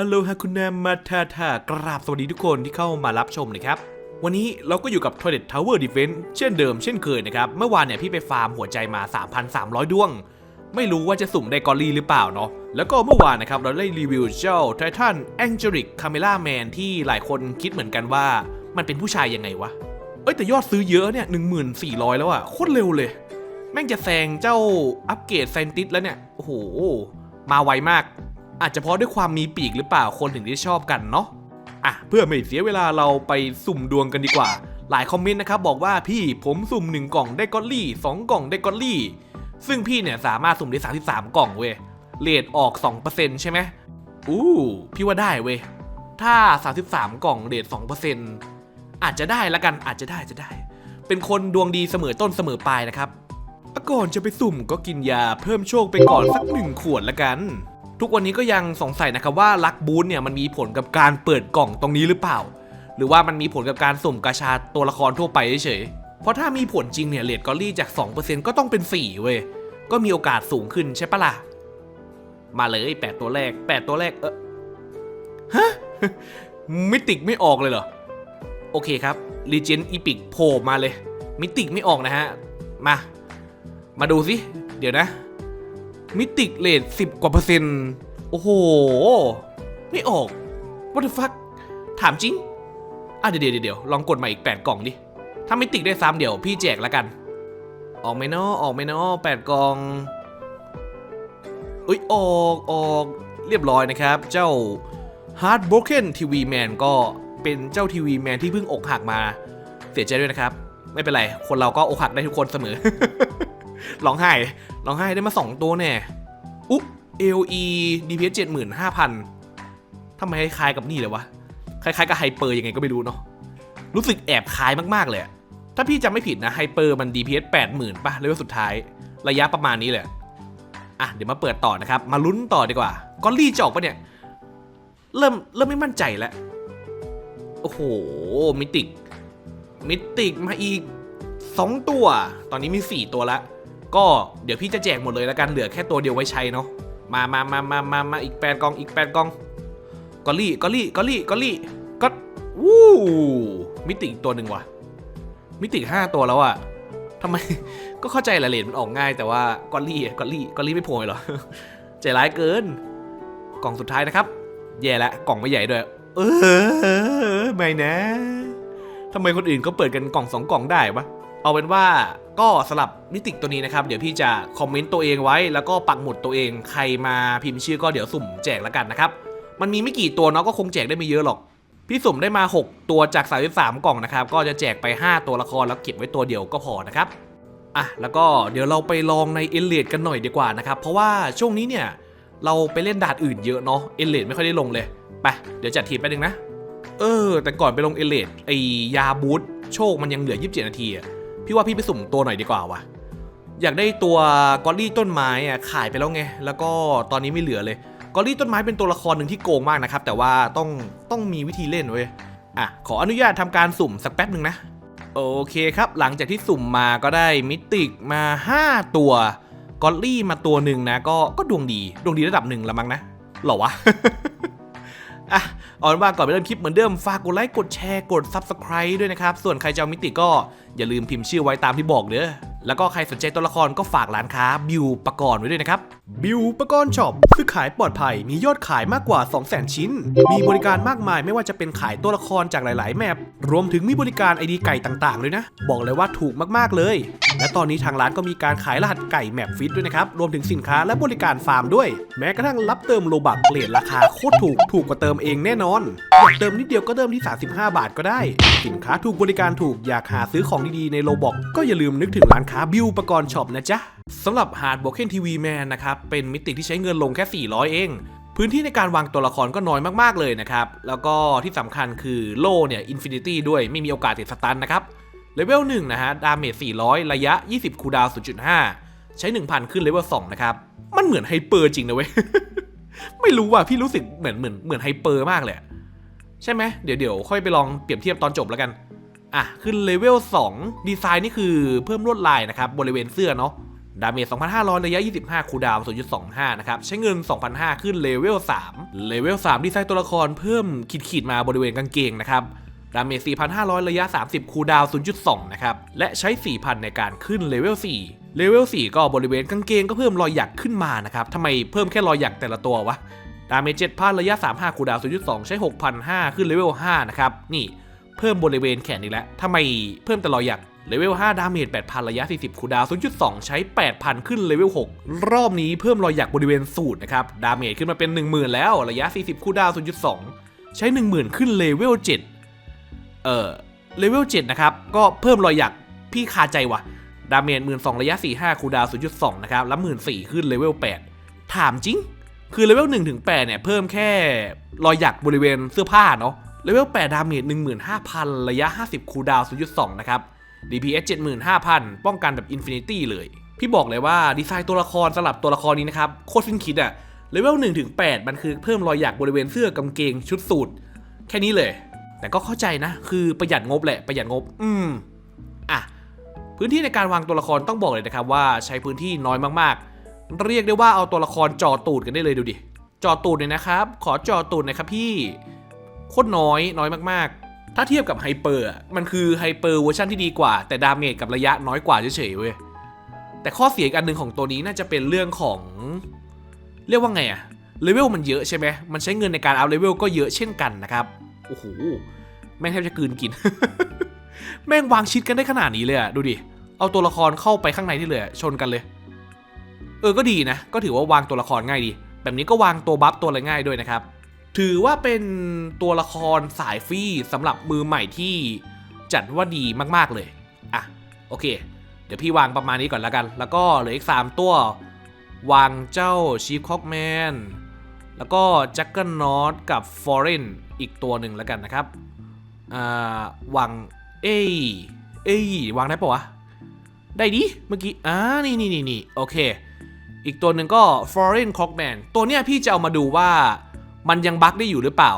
ฮัลโหลฮะคุณแนมมาทาทากราบสวัสดีทุกคนที่เข้ามารับชมนะครับ วันนี้เราก็อยู่กับ Toilet Tower Defense เช่นเดิมเช่นเคยนะครับ เมื่อวานเนี่ยพี่ไปฟาร์มหัวใจมา 3,300 ดวง ไม่รู้ว่าจะสุ่มได้กอรี่หรือเปล่าเนาะแล้วก็เมื่อวานนะครับ เราได้รีวิวเจ้า Titan Angelic Camera Man ที่หลายคนคิดเหมือนกันว่า มันเป็นผู้ชายยังไงวะ เอ้ยแต่ยอดซื้อเยอะเนี่ย1400 แล้วอะโคตรเร็วเลย แม่งจะแซงเจ้าอัปเกรดไซนติสแล้วเนี่ยโอ้โหมาไวมาก อาจจะเพราะด้วยความมีปีกหรือเปล่าคนถึงได้ชอบกันเนาะอะเพื่อไม่เสียเวลาเราไปสุ่มดวงกันดีกว่า หลายคอมเมนต์นะครับบอกว่าพี่ผมสุ่ม 1 กล่องได้กอลลี่ 2 กล่องได้กอลลี่ ซึ่งพี่เนี่ยสามารถสุ่มได้ 33 กล่องเว้ยเรทออก 2%ใช่ไหมอู้พี่ว่าได้เว้ยถ้า 33 กล่องเรท2%อาจจะได้ละกันอาจจะได้จะได้ เป็นคนดวงดีเสมอต้นเสมอปลายนะครับก่อนจะไปสุ่มก็กินยาเพิ่มโชคไปก่อนสักหนึ่งขวดละกัน ทุกวันนี้ก็ยังสงสัยนะครับว่าลักบูธเนี่ยมันมีผลกับการเปิดกล่องตรงนี้หรือเปล่า หรือว่ามันมีผลกับการสุ่มกาชาตัวละครทั่วไปเฉยๆเพราะถ้ามีผลจริงเนี่ยเลดกอรี่จาก 2%ก็ต้องเป็น 4 เว้ย ก็มีโอกาสสูงขึ้นใช่ปะล่ะ มาเลย 8 ตัวแรก 8 ตัวแรกเออฮะมิติกไม่ออกเลยเหรอ โอเคครับรีเจนอีพิกโผล่มาเลย มิติกไม่ออกนะฮะ มา มาดูสิ เดี๋ยวนะ มิติกเลทสิบกว่าเปอร์เซ็นต์ โอ้โห ไม่ออก what the fuck ถามจริง อะเดี๋ยวเดี๋ยวเดี๋ยวลองกดใหมาอีกแปดกล่องดิ ถ้ามิติกได้ซ้ำเดี๋ยวพี่แจกแล้วกัน ออกไหมเนาะออกไหมเนาะแปดกล่องเอ้ยออกออกเรียบร้อยนะครับ เจ้า Heartbroken TV Man ก็เป็นเจ้าทีวีแมนที่เพิ่งอกหักมา เสียใจด้วยนะครับ ไม่เป็นไร คนเราก็อกหักได้ทุกคนเสมอ ร้องไห้ร้องไห้ได้มา 2 ตัวแน่อุ๊ LE DPS 75,000ทำไมคล้ายกับนี่เลยวะ คล้ายๆกับไฮเปอร์ยังไงก็ไม่รู้เนาะรู้สึกแอบคล้ายมากๆเลย ถ้าพี่จำไม่ผิดนะไฮเปอร์มัน DPS 80,000ป่ะเลเวลสุดท้าย ระยะประมาณนี้เลยอะเดี๋ยวมาเปิดต่อนะครับ มาลุ้นต่อดีกว่ากอลลี่จออกปะเนี่ย เริ่มเริ่มไม่มั่นใจแล้ว โอ้โห มิติก มิติกมาอีก 2 ตัว ตอนนี้มี 4 ตัวละ ก็เดี๋ยวพี่จะแจกหมดเลยแล้วกันเหลือแค่ตัวเดียวไว้ใช้เนาะมามามามามามาอีก8กองอีก8กองกอลลี่กอลลี่กอลลี่กอลลี่ก็วู้มิติอีกตัวหนึ่งว่ะ มิติก5ตัวแล้วอะทำไม ก็เข้าใจแหละเลนมันออกง่ายแต่ว่ากอลลี่กอลลี่กอลลี่ไม่โผล่เหรอใจร้ายเกิน กล่องสุดท้ายนะครับ แย่ล้วกล่องไม่ใหญ่ด้วย เออไม่นะทำไมคนอื่นก็เปิดกันกล่องสองกล่องได้ปะ เอาเป็นว่าก็สลับมิติตัวนี้นะครับ เดี๋ยวพี่จะคอมเมนต์ตัวเองไว้ แล้วก็ปักหมุดตัวเองใครมาพิมพ์ชื่อก็เดี๋ยวสุ่มแจกแล้วกันนะครับ มันมีไม่กี่ตัวเนาะก็คงแจกได้ไม่เยอะหรอก พี่สุ่มได้มา 6 ตัวจาก 33 กล่องนะครับ ก็จะแจกไป 5 ตัวละครแล้วเก็บไว้ตัวเดียวก็พอนะครับอะแล้วก็เดี๋ยวเราไปลองในเอเลดกันหน่อยดีกว่านะครับเพราะว่าช่วงนี้เนี่ยเราไปเล่นดานอื่นเยอะเนาะเอเลดไม่ค่อยได้ลงเลยไปเดี๋ยวจัดทีมไปหนึ่งนะ เออ แต่ก่อนไปลงเอเลดไอยาบูทโชคมันยังเหลือ 27 นาทีอะ พี่ว่าพี่ไปสุ่มตัวหน่อยดีกว่าวะอยากได้ตัวกอลลี่ต้นไม้อะขายไปแล้วไง แล้วก็ตอนนี้ไม่เหลือเลยกอลลี่ต้นไม้เป็นตัวละครหนึ่งที่โกงมากนะครับ แต่ว่าต้องต้องมีวิธีเล่นเว้ยอะขออนุญาตทำการสุ่มสักแป๊บหนึ่งนะ โอเคครับ หลังจากที่สุ่มมาก็ได้มิติกมา 5 ตัวกอลลี่มาตัวหนึ่งนะ ก็ก็ดวงดีดวงดีระดับหนึ่งละมั้งนะหรอวะอะ เอาเป็นว่าก่อนไปเริ่มคลิปเหมือนเดิมฝากกดไลค์กดแชร์กด Subscribe ด้วยนะครับ ส่วนใครจะเอามิติก็อย่าลืมพิมพ์ชื่อไว้ตามที่บอกเด้อแล้วก็ใครสนใจตัวละครก็ฝากร้านค้าบิวปกรณ์ไว้ด้วยนะครับ บิวปกรณ์ช็อปซื้อขายปลอดภัยมียอดขายมากกว่า 200,000 ชิ้น มีบริการมากมายไม่ว่าจะเป็นขายตัวละครจากหลาย ๆ แมปรวมถึงมีบริการไอดีไก่ต่างๆเลยนะ บอกเลยว่าถูกมาก ๆ เลย และตอนนี้ทางร้านก็มีการขายรหัสไก่แมปฟิตด้วยนะครับ รวมถึงสินค้าและบริการฟาร์มด้วย แม้กระทั่งรับเติมโลบักเลทราคาโคตรถูก ถูกกว่าเติมเองแน่นอน อยากเติมนิดเดียวก็เติมที่ 35 บาทก็ได้ สินค้าถูกบริการถูก อยากหาซื้อของดีๆในโลบอกก็อย่าลืมนึกถึงร้านค้าบิวปกรณ์ช็อปนะจ๊ะสำหรับฮาดบ o เ e นทีวีแมนนะครับเป็นมิติที่ใช้เงินลงแค่ 400 เองพื้นที่ในการวางตัวละครก็น้อยมากๆเลยนะครับ แล้วก็ที่สำคัญคือโล่เนี่ยอินฟินิตี้ด้วยไม่มีโอกาสติดสตันนะครับ เลเวล1นะฮะ ดาเมจ 400 ระยะ 20 คูดาว0.5 ใช้ 1,000 ขึ้นเลเวล2นะครับ มันเหมือนไฮเปอร์จริงนะเว้ย ไม่รู้ว่ะพี่รู้สึกเหมือนเหมือนเหมือนไฮเปอร์มากเลยใช่ไหมเดี๋ยวเดี๋ยวค่อยไปลองเปรียบเทียบตอนจบแล้วกัน อะ ขึ้นเลเวล2ดีไซน์นี่คือเพิ่มลวดลายนะครับ บริเวณเสื้อเนาะดาเมจ 2,500 ระยะ 25 คูดาว0.25 นะครับ ใช้เงิน 2,500 ขึ้นเลเวล3เลเวล3ดีไซน์ตัวละครเพิ่มขีดขีดมาบริเวณกางเกงนะครับ ดาเมจ 4,500 ระยะ 30 คูดาวน์0.2 นะครับ และใช้ 4,000 ในการขึ้นเลเวล 4 เลเวล 4 ก็บริเวณกางเกงก็เพิ่มรอยหยักขึ้นมานะครับทำไมเพิ่มแค่รอยหยักแต่ละตัววะ ดาเมจ 7,000 ระยะ 35 คูดาวน์0.2 ใช้ 6,500 ขึ้นเลเวล 5 นะครับ นี่เพิ่มบริเวณแขนอีกแล้วทำไมเพิ่มแต่รอยหยักเลเวล 5 ดาเมจ 8,000 ระยะ 40 คูดาวน์0.2 ใช้ 8,000 ขึ้นเลเวล 6 รอบนี้เพิ่มรอยหยักบริเวณสูตรนะครับ ดาเมจขึ้นมาเป็น 10,000 แล้ว ระยะ 40 คูดาว 0.2 ใช้ 10,000 ขึ้นเลเวล 7 เอ่อเลเวล7นะครับ ก็เพิ่มรอยหยักพี่คาใจว่ะ ดาเมจ12,000ระยะ 45 คูดาวน์0.2 นะครับ แล้ว14,000ขึ้นเลเวล8ถามจริง คือเลเวล1ถึง8เนี่ย เพิ่มแค่รอยหยักบริเวณเสื้อผ้าเนาะเลเวล8ดาเมจ15,000 ระยะ 50 คูดาวน์0.2 นะครับ DPS 75,000 ป้องกันแบบอินฟินิตี้เลย พี่บอกเลยว่าดีไซน์ตัวละครสลับตัวละครนี้นะครับ โคตรสิ้นคิดอะเลเวล1ถึง8มันคือเพิ่มรอยหยักบริเวณเสื้อกางเกงชุดสูทแค่นี้เลย แต่ก็เข้าใจนะ คือประหยัดงบแหละประหยัดงบ อืมอะพื้นที่ในการวางตัวละครต้องบอกเลยนะครับว่าใช้พื้นที่น้อยมากๆ เรียกได้ว่าเอาตัวละครจ่อตูดกันได้เลยดูดิจ่อตูดเลยนะครับ ขอจ่อตูดหน่อยครับพี่โคตรน้อยน้อยมากๆ ถ้าเทียบกับไฮเปอร์อะมันคือไฮเปอร์เวอร์ชันที่ดีกว่า แต่ดาเมจกับระยะน้อยกว่าเฉยๆเว้ยแต่ข้อเสียอีกอันหนึ่งของตัวนี้น่าจะเป็นเรื่องของ เรียกว่าไงอะเลเวลมันเยอะใช่ไหมมันใช้เงินในการอัพเลเวลก็เยอะเช่นกันนะครับ โอ้โหแม่งแทบจะกืนกิน แม่งวางชิดกันได้ขนาดนี้เลยอะดูดิ เอาตัวละครเข้าไปข้างในที่เลยชนกันเลย เออก็ดีนะ ก็ถือว่าวางตัวละครง่ายดี แบบนี้ก็วางตัวบัฟตัวอะไรง่ายด้วยนะครับ ถือว่าเป็นตัวละครสายฟรีสำหรับมือใหม่ที่จัดว่าดีมากๆเลยอะโอเค เดี๋ยวพี่วางประมาณนี้ก่อนแล้วกัน แล้วก็เหลืออีก 3 ตัว วางเจ้าชีฟคอกแมน แล้วก็จักเกิลนอตกับฟอร์เรนอีกตัวหนึ่งแล้วกันนะครับวางเอ้ยเอ้ยวางได้ปะวะ ได้ดิ เมื่อกี้ อ่า นี่นี่นี่นี่โอเค อีกตัวหนึ่งก็ Foreign Cockman ตัวเนี้ยพี่จะเอามาดูว่ามันยังบั๊กได้อยู่หรือเปล่า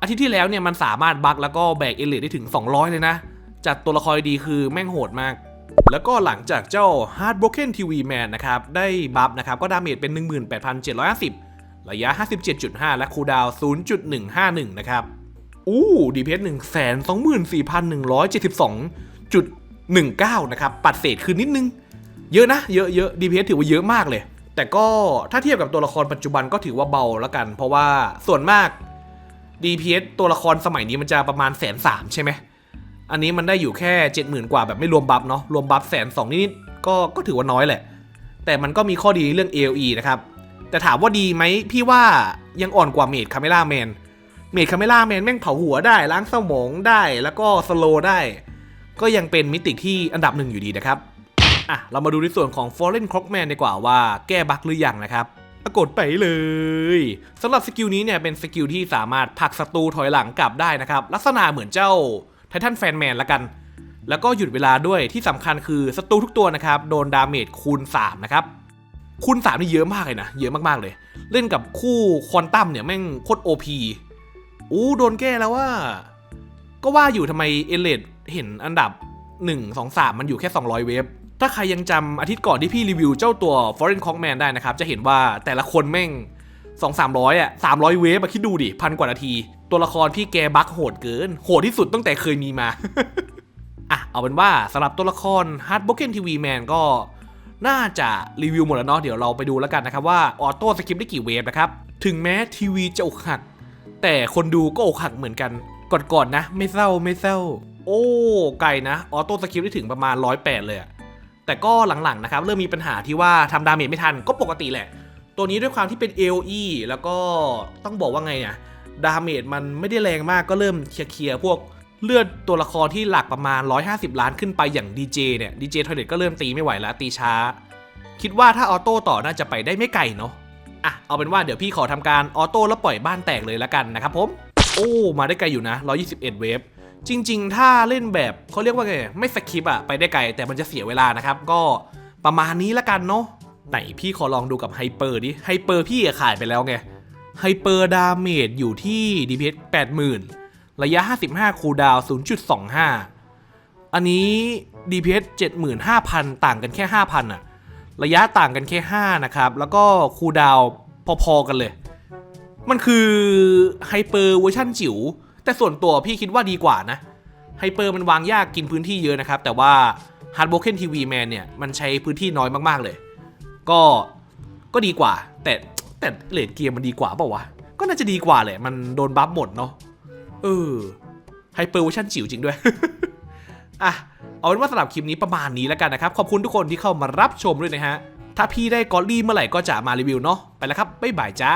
อาทิตย์ที่แล้วเนี่ยมันสามารถบั๊กแล้วก็แบกเอลิทได้ถึง 200 เลยนะ จัดตัวละครดีคือแม่งโหดมาก แล้วก็หลังจากเจ้า Heartbroken TV Man นะครับ ได้บัฟนะครับ ก็ดาเมจเป็น 18,750 ระยะ 57.5 และคูดาวน์0.151 นะครับ อู้ดีเพสหนึ่งแสนสองหมื่นสี่พันหนึ่งร้อยเจ็ดสิบสองจุดหนึ่งเก้านะครับ ปัดเศษคืนนิดนึง เยอะนะ เยอะเยอะดีเพสถือว่าเยอะมากเลย แต่ก็ถ้าเทียบกับตัวละครปัจจุบันก็ถือว่าเบาแล้วกัน เพราะว่าส่วนมาก DPS ตัวละครสมัยนี้มันจะประมาณแสนสามใช่ไหม อันนี้มันได้อยู่แค่เจ็ดหมื่นกว่าแบบไม่รวมบัฟเนาะ รวมบัฟแสนสองนิดๆก็ก็ถือว่าน้อยแหละ แต่มันก็มีข้อดีเรื่อง AOE นะครับ แต่ถามว่าดีไหมพี่ว่ายังอ่อนกว่าเมดคาเมล่าแมนเมดคาเมล่าแมนแม่งเผาหัวได้ล้างสมองได้แล้วก็สโลได้ ก็ยังเป็นมิติที่อันดับหนึ่งอยู่ดีนะครับอะเรามาดูในส่วนของ Fallen Clockman ดีกว่าว่าแก้บั๊กหรือยังนะครับปรากฏไปเลยสำหรับสกิลนี้เนี่ยเป็นสกิลที่สามารถผลักศัตรูถอยหลังกลับได้นะครับ ลักษณะเหมือนเจ้าไททันแฟนแมนละกัน แล้วก็หยุดเวลาด้วยที่สำคัญคือศัตรูทุกตัวนะครับ โดนดาเมจคูณ 3 นะครับ คูณ3นี่เยอะมากเลยนะ เยอะมากๆเลย เล่นกับคู่ควอนตัมเนี่ยแม่งโคตร OP อู้โดนแก้แล้วว่า ก็ว่าอยู่ทำไมเอเลดเห็นอันดับ 1 2 3 มันอยู่แค่ 200 เวฟ ถ้าใครยังจำอาทิตย์ก่อนที่พี่รีวิวเจ้าตัว Foreign Cockman ได้นะครับ จะเห็นว่าแต่ละคนแม่ง 2 300 อะ 300 เวฟอะคิดดูดิพันกว่านาที ตัวละครพี่แกบักโหดเกิน โหดที่สุดตั้งแต่เคยมีมา อะ เอาเป็นว่าสำหรับตัวละคร Hard Broken TV Man ก็ น่าจะรีวิวหมดแล้วเนาะเดี๋ยวเราไปดูแล้วกันนะครับว่าออโต้สคริปได้กี่เวฟนะครับถึงแม้ทีวีจะอกหัก แต่คนดูก็อกหักเหมือนกันก่อนๆนะ ไม่เศร้าไม่เศร้า โอ้ไกลนะออโต้สคริปได้ถึงประมาณ108เลยแต่ก็หลังๆนะครับเริ่มมีปัญหาที่ว่าทำดาเมจไม่ทันก็ปกติแหละ ตัวนี้ด้วยความที่เป็น AOE แล้วก็ต้องบอกว่าไงเนี่ยดาเมจมันไม่ได้แรงมากก็เริ่มเคลียร์ๆพวก เลือดตัวละครที่หลักประมาณ 150 ล้านขึ้นไปอย่าง DJ เจเนี่ย DJ ทอยเด็ก็เริ่มตีไม่ไหวแล้วตีช้า คิดว่าถ้าออโต้ต่อน่าจะไปได้ไม่ไกลเนาะอะเอาเป็นว่าเดี๋ยวพี่ขอทำการออโต้แล้วปล่อยบ้านแตกเลยละกันนะครับผมโอ้มาได้ไกลอยู่นะ 121 เวฟจริง ๆ ถ้าเล่นแบบเขาเรียกว่าไงไม่สคิปอะไปได้ไกลแต่มันจะเสียเวลานะครับ ก็ประมาณนี้ละกันเนาะไหนพี่ขอลองดูกับไฮเปอร์ดิไฮเปอร์พี่ขายไปแล้วไงไฮเปอร์ดาเมจอยู่ที่ DPS 80,000 ระยะ 55 คูลดาวน์0.25 อันนี้ DPS 75,000 ต่างกันแค่ 5,000อะระยะต่างกันแค่ 5 นะครับ แล้วก็คูลดาวน์พอๆกันเลย มันคือไฮเปอร์เวอร์ชันจิ๋ว แต่ส่วนตัวพี่คิดว่าดีกว่านะ ไฮเปอร์มันวางยากกินพื้นที่เยอะนะครับ แต่ว่า Hard b r o k e n TV Man เนี่ย มันใช้พื้นที่น้อยมากๆเลย ก็ก็ดีกว่า แต่แต่เลดเกมมันดีกว่าเปล่าวะ ก็น่าจะดีกว่าแหละ มันโดนบัฟหมดเนาะ เออไฮเปอร์เวอร์ชันจิ๋วจริงด้วย อะ เอาเป็นว่าสำหรับคลิปนี้ประมาณนี้แล้วกันนะครับ ขอบคุณทุกคนที่เข้ามารับชมด้วยนะฮะ ถ้าพี่ได้กอลลี่เมื่อไหร่ก็จะมารีวิวเนาะ ไปแล้วครับ บ๊ายบายจ้า